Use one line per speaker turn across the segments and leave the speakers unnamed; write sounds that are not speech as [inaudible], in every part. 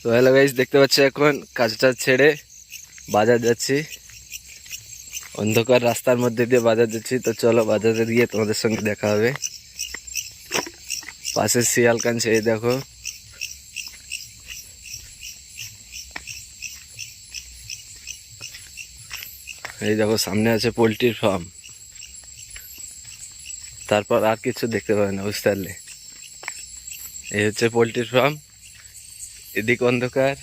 তো hello guys দেখতে পাচ্ছি এখন কাজটা ছেড়ে বাজার যাচ্ছি। অন্ধকার রাস্তার মধ্যে দিয়ে বাজার যাচ্ছি। তো চলো বাজারে গিয়ে তোমাদের সঙ্গে দেখা হবে। পাশে শিয়াল কানছে এই দেখো। এই দেখো, সামনে আছে পোলট্রির ফার্ম তারপর আর কিছু দেখতে পাবে না, বুঝতে পারলে। এই হচ্ছে পোলট্রির ফার্ম এদিক অন্ধকার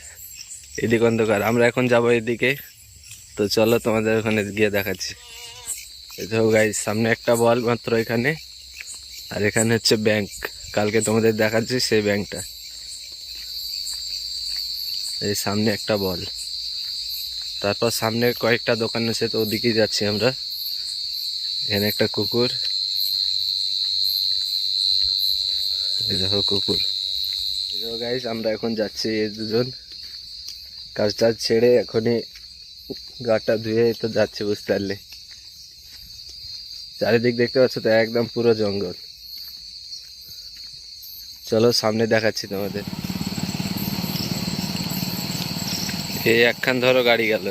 এদিক অন্ধকার। আমরা এখন যাব এদিকে। তো চলো তোমাদের ওখানে গিয়ে দেখাচ্ছি। দেখো গাইজ সামনে একটা বল মাত্র এখানে। আর এখানে হচ্ছে ব্যাংক কালকে তোমাদের দেখাচ্ছি সেই ব্যাংকটা এই সামনে একটা বল তারপর সামনে কয়েকটা দোকান আছে, তো ওদিকেই যাচ্ছি আমরা। এখানে একটা কুকুর। দেখো কুকুর। গাইস আমরা এখন যাচ্ছি এই দুজন। কাজ টাজ ছেড়ে এখনই গাটা ধুয়ে তো যাচ্ছে বুঝতে পারলে। চারিদিক দেখতে পাচ্ছ তো, একদম পুরো জঙ্গল। চলো, সামনে দেখাচ্ছি তোমাদের। এই একখান ধরো গাড়ি গেল।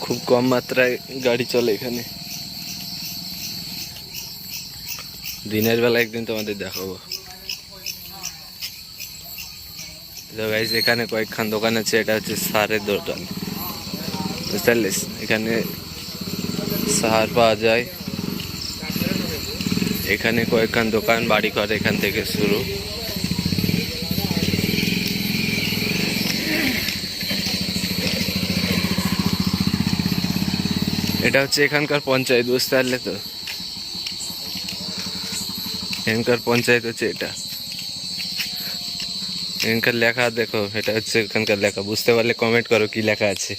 খুব কম মাত্রায় গাড়ি চলে এখানে। দিনের বেলা একদিন তোমাদের দেখাবো। এখানে কয়েকখান দোকান আছে, এটা হচ্ছে সারের দোকান। বুঝতে এখানে সার পাওয়া যায়। এখানে কয়েকখান দোকান বাড়ি ঘর এখান থেকে শুরু। এটা হচ্ছে এখানকার পঞ্চায়েত, বুঝতে পারলে তো? এখানকার পঞ্চায়েত হচ্ছে এটা। এখানকার লেখা দেখো, এটা হচ্ছে এখানকার লেখা। বুঝতে পারলে কমেন্ট করো কি লেখা আছে।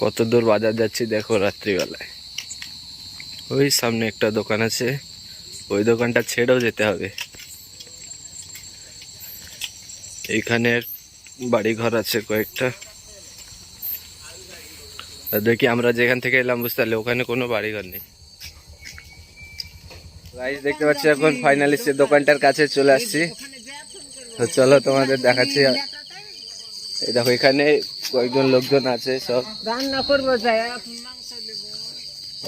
কত দূর বাজার যাচ্ছি দেখো রাত্রিবেলায়। ওই সামনে একটা দোকান আছে, ওই দোকানটা ছেড়েও যেতে হবে। এইখানে বাড়ি ঘর আছে কয়েকটা। দেখি আমরা যেখান থেকে এলাম, বুঝতে পারলে ওখানে কোনো বাড়িঘর নেই। গাইস দেখতে পাচ্ছি এখন ফাইনালি সে দোকানটার কাছে চলে আসছি। তো চলো তোমাদের দেখাচ্ছি। এই দেখো এখানে কয়েকজন লোকজন আছে সব।
রান্না করব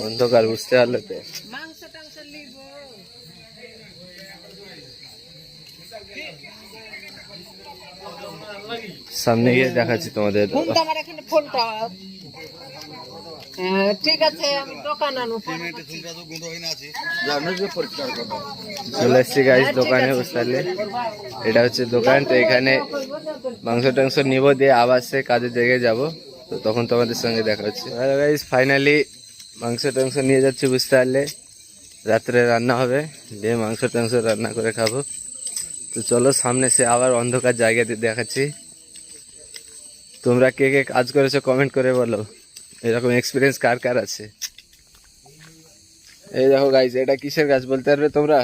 অন্ধকার বুঝতে পারলে তো। সামনে গিয়ে দেখাচ্ছি তোমাদের।
ফোনটা আমার এখানে ফোনটা হ্যাঁ, ঠিক আছে আমি দোকান আনো
চলে এসছি গাইস দোকানে বুঝতে পারলে এটা হচ্ছে দোকান তো এখানে মাংস টাংস নিবো দিয়ে আবার সে কাজের জায়গায় যাব। তো তখন তোমাদের সঙ্গে দেখা হচ্ছে। হ্যালো গাইস ফাইনালি মাংস টাংস নিয়ে যাচ্ছি বুঝতে পারলে। রাত্রে রান্না হবে দিয়ে মাংস টাংস রান্না করে খাব। তো চলো সামনে সে আবার অন্ধকার জায়গাতে দেখাচ্ছি। তোমরা কে কে কাজ করেছ কমেন্ট করে বলো। এরকম এক্সপিরিয়েন্স কার কার আছে? এই দেখো গাইজ এটা কিসের গাছ বলতে পারবে তোমরা?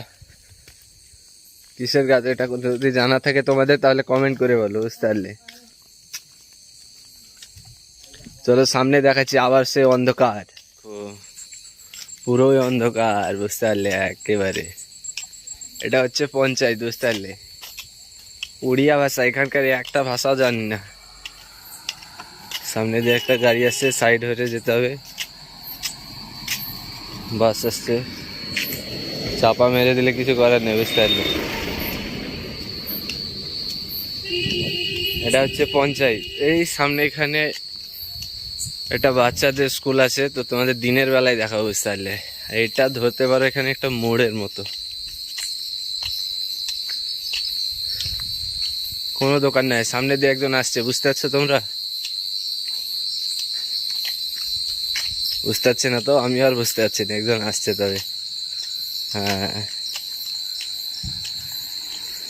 কিসের গাছ? এটা যদি জানা থাকে তোমাদের তাহলে কমেন্ট করে বলো বুঝতে পারলে? চলো সামনে দেখাচ্ছি আবার সে অন্ধকার। পুরোই অন্ধকার বুঝতে পারলে? একেবারে। এটা হচ্ছে পঞ্চায়েত বুঝতে পারলে? উড়িয়া ভাষা এখানকার একটা ভাষাও জানি না। সামনে দিয়ে একটা গাড়ি আসছে সাইড হয়ে যেতে হবে। বাস আসছে। চাপা মেরে দিলে কিছু করার নেই, বুঝতে এটা হচ্ছে পঞ্চায়েত। এই সামনে এখানে একটা বাচ্চাদের স্কুল আছে, তো তোমাদের দিনের বেলায় দেখা বুঝতে পারলে। এটা ধরতে পারো এখানে একটা মোড়ের মতো। কোনো দোকান নাই, সামনে দিয়ে একজন আসছে, বুঝতে পারছ তোমরা? বুঝতে পারছি না তো আমি আর বুঝতে পারছি না একজন আসছে তবে। হ্যাঁ।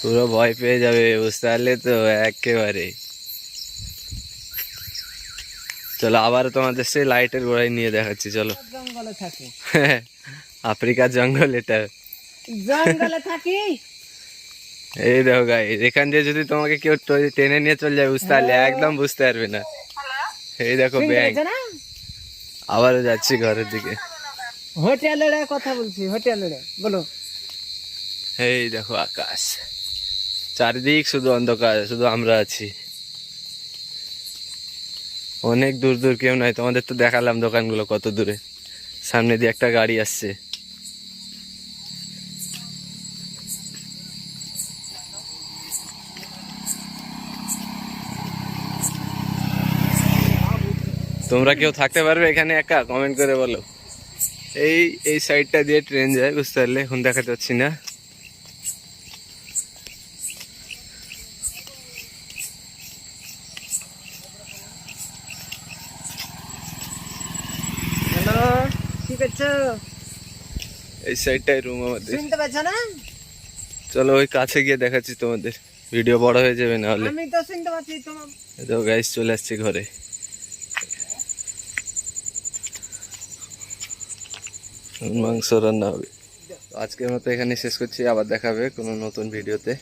পুরো ভয় পেয়ে যাবে বুঝতে পারলে তো একেবারে। চলো আবার তোমাদের সেই লাইটের গোড়ায় নিয়ে দেখাচ্ছি চলো।
জঙ্গলে থাকি। [laughs]
আফ্রিকার জঙ্গল এটা।
জঙ্গলে [laughs] থাকি?
এই দেখো গাই এখান দিয়ে যদি তোমাকে কেউ টেনে নিয়ে চলে যায় বুঝতে পারলে একদম বুঝতে পারবে না। এই দেখো ব্যাংক আবারও যাচ্ছি ঘরের দিকে।
হোটেলের কথা বলছি হোটেলের। বলো।
এই দেখো আকাশ। চারিদিক শুধু অন্ধকার শুধু আমরা আছি। অনেক দূর দূর কেউ নাই তোমাদের তো দেখালাম দোকানগুলো কত দূরে। সামনে দিয়ে একটা গাড়ি আসছে। তোমরা কেউ থাকতে পারবে এখানে একা কমেন্ট করে বলো। এই এই সাইডটা দিয়ে ট্রেন যায় বুঝতে পারলে এখন দেখাতে পাচ্ছি না। এই সাইডটাই রুম আমাদের।
শুনতে পাচ্ছ না?
চলো ওই কাছে গিয়ে দেখাচ্ছি তোমাদের। ভিডিও বড় হয়ে যাবে নাহলে
আমি তো শুনতে পাচ্ছি তোমার
তো গাইস চলে আসছে ঘরে। মাংস রান্না হবে। আজকের মতো এখানে শেষ করছি। আবার দেখাবে কোনো নতুন ভিডিওতে।